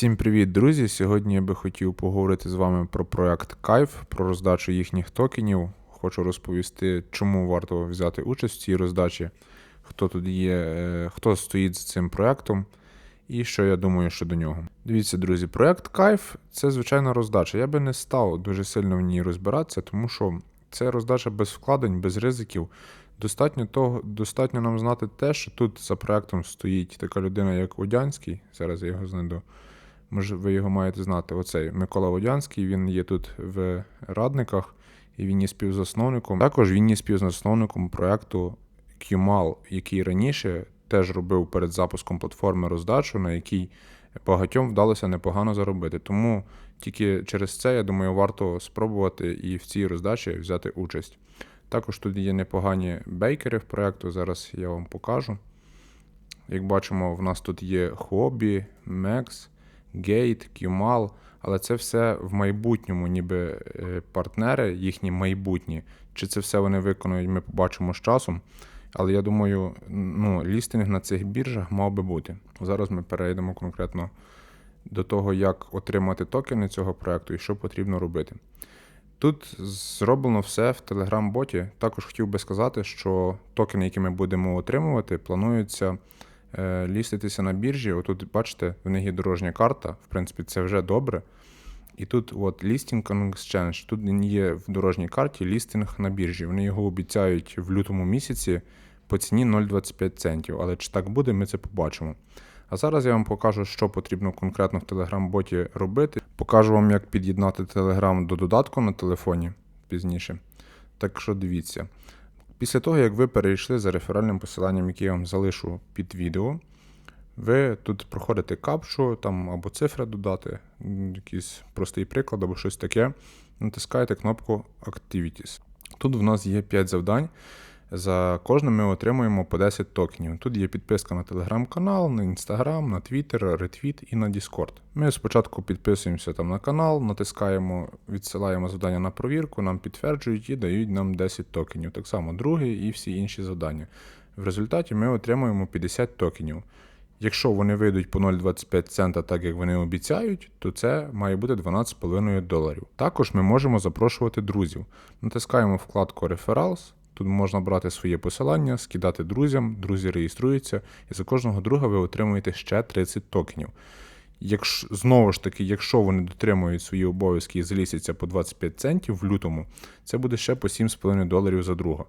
Всім привіт, друзі! Сьогодні я би хотів поговорити з вами про проект Кайф, про роздачу їхніх токенів. Хочу розповісти, чому варто взяти участь в цій роздачі, хто тут є, е, хто стоїть за цим проектом і що я думаю щодо нього. Дивіться, друзі, проект Кайф це звичайна роздача. Я би не став дуже сильно в ній розбиратися, тому що це роздача без вкладень, без ризиків. Достатньо того, достатньо нам знати те, що тут за проектом стоїть така людина, як Одянський. Зараз я його знайду. Може, ви його маєте знати. Оцей Микола Водянський, він є тут в радниках, і він є співзасновником. Також він є співзасновником проекту QMAL, який раніше теж робив перед запуском платформи роздачу, на якій багатьом вдалося непогано заробити. Тому тільки через це, я думаю, варто спробувати і в цій роздачі взяти участь. Також тут є непогані бейкери в проекту, зараз я вам покажу. Як бачимо, в нас тут є хобі, Мекс. Gate, QMAL, але це все в майбутньому, ніби е, партнери, їхні майбутні. Чи це все вони виконують, ми побачимо з часом. Але я думаю, ну, лістинг на цих біржах мав би бути. Зараз ми перейдемо конкретно до того, як отримати токени цього проекту і що потрібно робити. Тут зроблено все в Telegram-боті. Також хотів би сказати, що токени, які ми будемо отримувати, плануються. Е, ліститися на біржі. Отут, бачите, в них є дорожня карта, в принципі, це вже добре. І тут от Listing on Exchange. Тут є в дорожній карті лістинг на біржі. Вони його обіцяють в лютому місяці по ціні 0,25 центів. Але чи так буде, ми це побачимо. А зараз я вам покажу, що потрібно конкретно в Telegram-боті робити. Покажу вам, як під'єднати Telegram до додатку на телефоні пізніше. Так що дивіться. Після того, як ви перейшли за реферальним посиланням, яке я вам залишу під відео, ви тут проходите капчу, там або цифри додати, якийсь простий приклад або щось таке. Натискаєте кнопку Activities. Тут в нас є 5 завдань. За кожним ми отримуємо по 10 токенів. Тут є підписка на телеграм-канал, на інстаграм, на твіттер, ретвіт і на Discord. Ми спочатку підписуємося там на канал, натискаємо, відсилаємо завдання на провірку, нам підтверджують і дають нам 10 токенів. Так само другий і всі інші завдання. В результаті ми отримуємо 50 токенів. Якщо вони вийдуть по 0,25 цента, так як вони обіцяють, то це має бути 12,5 доларів. Також ми можемо запрошувати друзів. Натискаємо вкладку Referrals. Тут можна брати своє посилання, скидати друзям, друзі реєструються, і за кожного друга ви отримуєте ще 30 токенів. Якщо, Знову ж таки, якщо вони дотримують свої обов'язки і залісяться по 25 центів в лютому, це буде ще по 7,5 доларів за друга.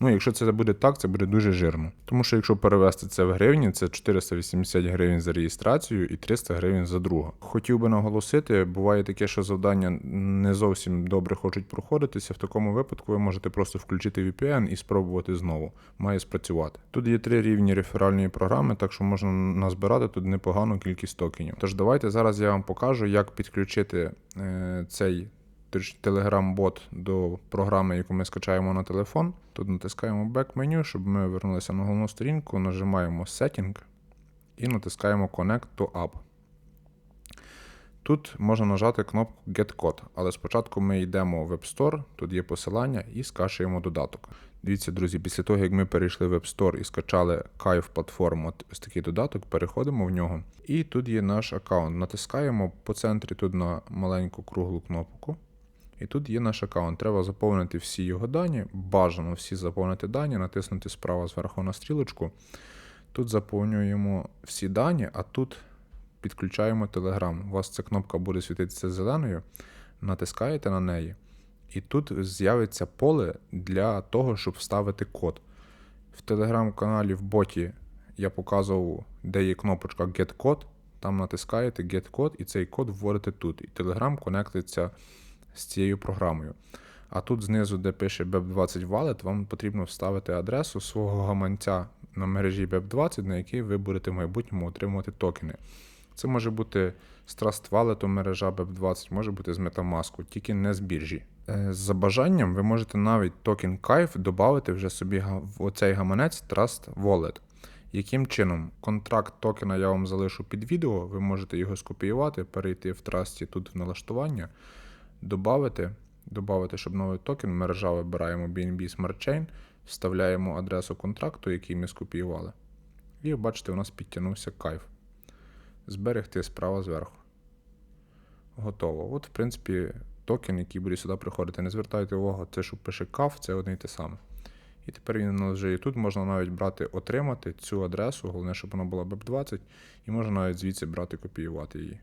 Ну, якщо це буде так, це буде дуже жирно. Тому що якщо перевести це в гривні, це 480 гривень за реєстрацію і 300 гривень за друга. Хотів би наголосити, буває таке, що завдання не зовсім добре хочуть проходитися. В такому випадку ви можете просто включити VPN і спробувати знову. Має спрацювати. Тут є три рівні реферальної програми, так що можна назбирати тут непогану кількість токенів. Тож давайте зараз я вам покажу, як підключити е, цей Telegram-бот до програми, яку ми скачаємо на телефон. Тут натискаємо Back меню, щоб ми вернулися на головну сторінку, нажимаємо Setting і натискаємо Connect to App. Тут можна нажати кнопку Get Code, але спочатку ми йдемо в App Store, тут є посилання і скачуємо додаток. Дивіться, друзі, після того, як ми перейшли в App Store і скачали Kaiv платформу, ось такий додаток, переходимо в нього. І тут є наш аккаунт. Натискаємо по центрі тут на маленьку круглу кнопку. І тут є наш аккаунт. Треба заповнити всі його дані. Бажано всі заповнити дані, натиснути справа зверху на стрілочку. Тут заповнюємо всі дані, а тут підключаємо Telegram. У вас ця кнопка буде світитися зеленою, натискаєте на неї. І тут з'явиться поле для того, щоб вставити код. В телеграм-каналі в боті я показував, де є кнопочка Get Code. Там натискаєте Get Code і цей код вводите тут. І Telegram конектиться з цією програмою. А тут знизу, де пише BEP20 Wallet, вам потрібно вставити адресу свого гаманця на мережі BEP20, на який ви будете в майбутньому отримувати токени. Це може бути з Trust Wallet мережа BEP20, може бути з Metamask, тільки не з біржі. Е, за бажанням, ви можете навіть токен Kaif додати вже собі в оцей гаманець Trust Wallet. Яким чином? Контракт токена я вам залишу під відео, ви можете його скопіювати, перейти в трасті тут в налаштування. Добавити, щоб новий токен, мережа вибираємо BNB Smart Chain, вставляємо адресу контракту, який ми скопіювали. І бачите, у нас підтягнувся кайф. Зберегти справа зверху. готово. От, в принципі, токен, який буде сюди приходити. Не звертайте увагу, це що пише CAF, це одне і те саме. І тепер він у нас вже і тут можна навіть брати, отримати цю адресу, головне, щоб вона була BEP20, і можна навіть звідси брати, копіювати її.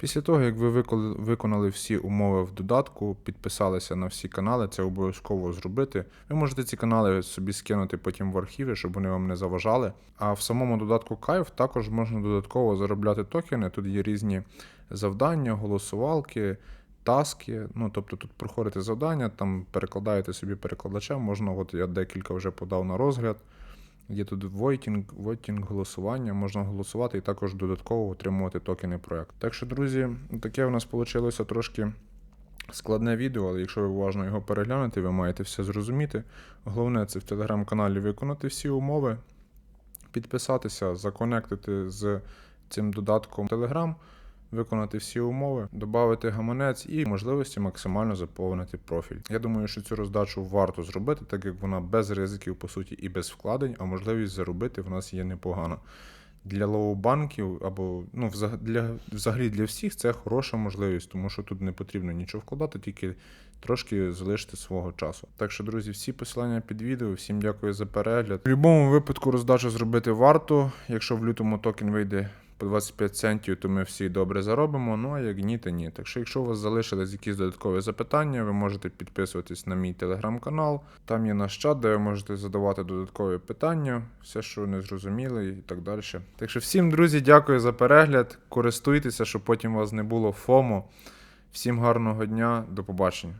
Після того, як ви виконали всі умови в додатку, підписалися на всі канали, це обов'язково зробити. Ви можете ці канали собі скинути потім в архіви, щоб вони вам не заважали. А в самому додатку Кайф також можна додатково заробляти токени. Тут є різні завдання, голосувалки, таски. Ну, тобто тут проходите завдання, там перекладаєте собі перекладачем. Можна, от я декілька вже подав на розгляд. Є тут войтінг, войтінг голосування, можна голосувати і також додатково отримувати токени проекту. Так що, друзі, таке у нас вийшло трошки складне відео, але якщо ви уважно його переглянете, ви маєте все зрозуміти. Головне це в телеграм-каналі виконати всі умови, підписатися, законектити з цим додатком Telegram, виконати всі умови, додати гаманець і можливості максимально заповнити профіль. Я думаю, що цю роздачу варто зробити, так як вона без ризиків, по суті, і без вкладень, а можливість заробити в нас є непогана. Для лоу-банків або ну, для, взагалі для всіх це хороша можливість, тому що тут не потрібно нічого вкладати, тільки трошки залишити свого часу. Так що, друзі, всі посилання під відео. Всім дякую за перегляд. В будь-якому випадку роздачу зробити варто. Якщо в лютому токен вийде по 25 центів, то ми всі добре заробимо. Ну а як ні, то ні. Так що, якщо у вас залишились якісь додаткові запитання, ви можете підписуватись на мій телеграм-канал. Там є наш чат, де ви можете задавати додаткові питання, все, що не зрозуміли, і так далі. Так що всім, друзі, дякую за перегляд. Користуйтеся, щоб потім у вас не було ФОМО. Всім гарного дня, до побачення.